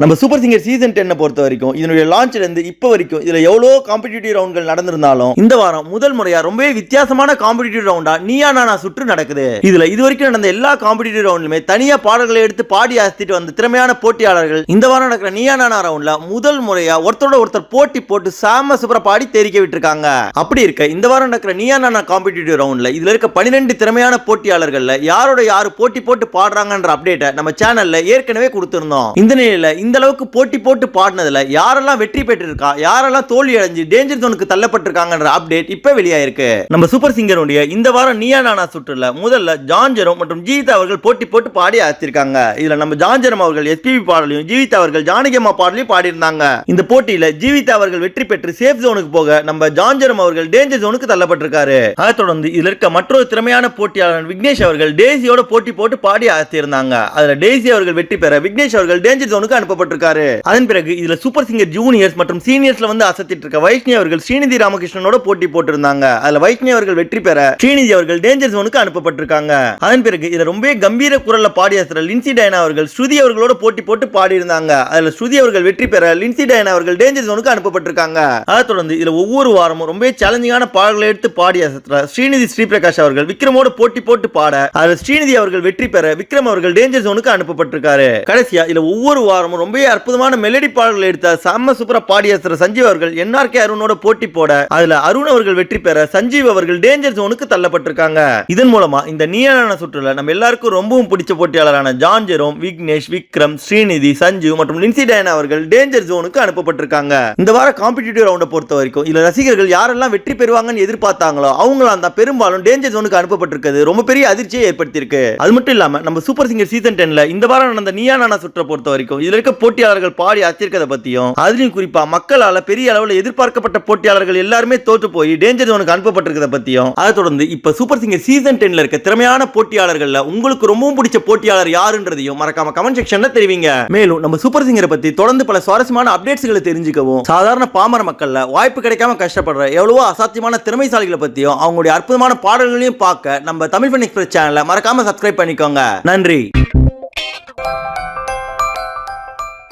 நம்ம super singer season டென்னை பொறுத்த வரைக்கும் இதனுடைய லான்ச்ல இருந்து இப்போ வரைக்கும் இதுல எவ்வளோ காம்படிட்டிவ் ரவுண்ட்கள் நடந்திருந்தாலும் இந்த வாரம் முதல் முறையா ரொம்பவே வித்தியாசமான காம்படிட்டிவ் ரவுண்டா நீயா நானா சுற்று நடக்குது. இதுல இது வரைக்கும் நடந்த எல்லா காம்படிட்டிவ் ரவுண்ட்லுமே தனியா பாடல்களை எடுத்து பாடி அசத்திட்டு வந்த திறமையான போட்டியாளர்கள் இந்த வாரம் நடக்கிற நீயா நானா ரவுண்ட்ல முதல் முறையா ஒருத்தரோட ஒருத்தர் போட்டி போட்டு சாம சூப்பரா பாடி தெரிக்க விட்டுருக்காங்க. அப்படி இருக்க இந்த வாரம் நடக்கிற நீயா நானா காம்படிட்டிவ் ரவுண்ட்ல இதுல இருக்க பன்னிரெண்டு திறமையான போட்டியாளர்கள்ல யாரோட யாரு போட்டி போட்டு பாடுறாங்கன்ற அப்டேட்டை நம்ம சேனல்ல ஏற்கனவே கொடுத்திருந்தோம். இந்த நிலையில இந்த அளவுக்கு போட்டி போட்டு பாடினதில் யாரெல்லாம் வெற்றி பெற்றிருக்கா? யாரெல்லாம் தோல்வி அடைஞ்சு டேஞ்சர் ஜோனுக்கு தள்ளப்பட்டிருக்காங்கன்ற அப்டேட் இப்ப வெளியாயிருக்கு. நம்ம சூப்பர் சிங்கருடைய இந்த வாரம் நீயா நானா சுற்றுல முதல்ல ஜான்ஜரம் மற்றும் ஜீவிதா அவர்கள் போட்டி போட்டு பாடி அழைச்சிருக்காங்க இதுல நம்ம ஜான்ஜரம் அவர்கள் எஸ்பிபி பாடலையும் ஜீவிதா அவர்கள் ஜானகியம்மா பாடலையும் பாடியிருந்தாங்க. இந்த போட்டியில ஜீவிதா அவர்கள் வெற்றி பெற்று சேஃப் ஜோனுக்கு போக நம்ம ஜான்ஜரம் அவர்கள் டேஞ்சர் ஜோனுக்கு தள்ளப்பட்டிருக்காரு. அதை தொடர்ந்து இதில் இருக்க மற்றொரு திறமையான போட்டியாளர் விக்னேஷ் அவர்கள் டேசியோட போட்டி போட்டு பாடி அழைத்திருந்தாங்க. அதில் டேசி அவர்கள் வெற்றி பெற விக்னேஷ் அவர்கள் டேஞ்சர் ஜோனுக்கு அனுப்பப்பட்டிருக்காரு அதன் பிறகு இதுல சூப்பர் சிங்கர் ஜூனியர்ஸ் மற்றும் சீனியர்ஸ்ல வந்து அசத்திட்டு இருக்க வைஷ்ணி அவர்கள் ஸ்ரீநிதி ராமகிருஷ்ணனோட போட்டி போட்டிருந்தாங்க. அதுல வைஷ்ணி அவர்கள் வெற்றி பெற ஸ்ரீநிதி அவர்கள் டேஞ்சர் ஜோனுக்கு அனுப்பப்பட்டிருக்காங்க. அதன் பிறகு இதுல ரொம்ப கம்பீர குரல்ல பாடிய லின்சி டைனா அவர்கள் ஸ்ருதி அவர்களோட போட்டி போட்டு பாடி இருந்தாங்க அதுல ஸ்ருதி அவர்கள் வெற்றி பெற லின்சி டைனா அவர்கள் டேஞ்சர் ஜோனுக்கு அனுப்பப்பட்டிருக்காங்க. அதை தொடர்ந்து இதுல ஒவ்வொரு வாரமும் ரொம்ப சேலஞ்சிங்கான பாடல்களை எடுத்து பாடிய ஸ்ரீநிதி ஸ்ரீபிரகாஷ் அவர்கள் விக்ரமோட போட்டி போட்டு பாட அதுல ஸ்ரீநிதி அவர்கள் வெற்றி பெற விக்ரம் அவர்கள் டேஞ்சர் ஜோனுக்கு அனுப்பப்பட்டிருக்காரு. கடைசியா இதுல ஒவ்வொரு வாரமும் ரொம்ப ரொம்பவே அற்புதமான மெலடி பாடல்களை எடுத்த செம்ம சூப்பரா பாடி சஞ்சீவ் அவர்கள் என்ஆர்கே அருணோட போட்டி போட அதுல அருண் அவர்கள் வெற்றி பெற சஞ்சீவ் அவர்கள் டேஞ்சர் ஜோனுக்கு தள்ளப்பட்டிருக்காங்க. இதன் மூலமா இந்த நீயான சுற்றுல நம்ம எல்லாருக்கும் ரொம்பவும் பிடிச்ச போட்டியாளரான ஜான் ஜெரோம் விக்னேஷ் விக்ரம் ஸ்ரீநிதி சஞ்சீவ் மற்றும் லின்சி டயனா அவர்கள் டேஞ்சர் ஜோனுக்கு அனுப்பப்பட்டிருக்காங்க. இந்த வார காம்படிட்டிவ் ரவுண்டை பொறுத்த வரைக்கும் இதுல ரசிகர்கள் யாரெல்லாம் வெற்றி பெறுவாங்கன்னு எதிர்பார்த்தாங்களோ அவங்களாம் தான் பெரும்பாலும் டேஞ்சர் ஜோனுக்கு அனுப்பப்பட்டிருக்கிறது. ரொம்ப பெரிய அதிர்ச்சியை ஏற்படுத்தியிருக்கு. அது மட்டும் இல்லாம நம்ம சூப்பர் சிங்கர் சீசன் டென்ல இந்த வாரம் நடந்த நீயா நானா சுற்றை பொறுத்த வரைக்கும் இதுல இருக்க போட்டியாளர்கள் பாடி அத்திருக்கதை பத்தியும் அதுலயும் குறிப்பா மக்களால பெரிய அளவில் எதிர்பார்க்கப்பட்ட போட்டியாளர்கள் எல்லாருமே தோற்று போய் டேஞ்சர் ஜோனுக்கு அனுப்பப்பட்டிருக்கத பத்தியும் அதை தொடர்ந்து இப்ப சூப்பர் சிங்கர் சீசன் டென்ல இருக்க திறமையான போட்டியாளர்களில் உங்களுக்கு ரொம்பவும் பிடிச்ச போட்டியாளர் யாருன்றதையும் மறக்காம கமெண்ட் செக்ஷன்ல தெரிவிங்க. மேலும் நம்ம சூப்பர் சிங்கரை பத்தி தொடர்ந்து பல சுவாரஸ்யமான அப்டேட்ஸ்களை தெரிஞ்சுக்கவும் சாதாரண பாமர மக்கள்ல வாய்ப்பு கிடைக்காம கஷ்டப்படுற எவ்வளவோ அசாத்தியமான திறமைசாலிகளை பத்தியும் அவங்களுடைய அற்புதமான பாடல்களையும் பார்க்க நம்ம தமிழ் ஃபன் எக்ஸ்பிரஸ் சேனலை மறக்காம சப்ஸ்கிரைப் பண்ணிக்கோங்க. நன்றி.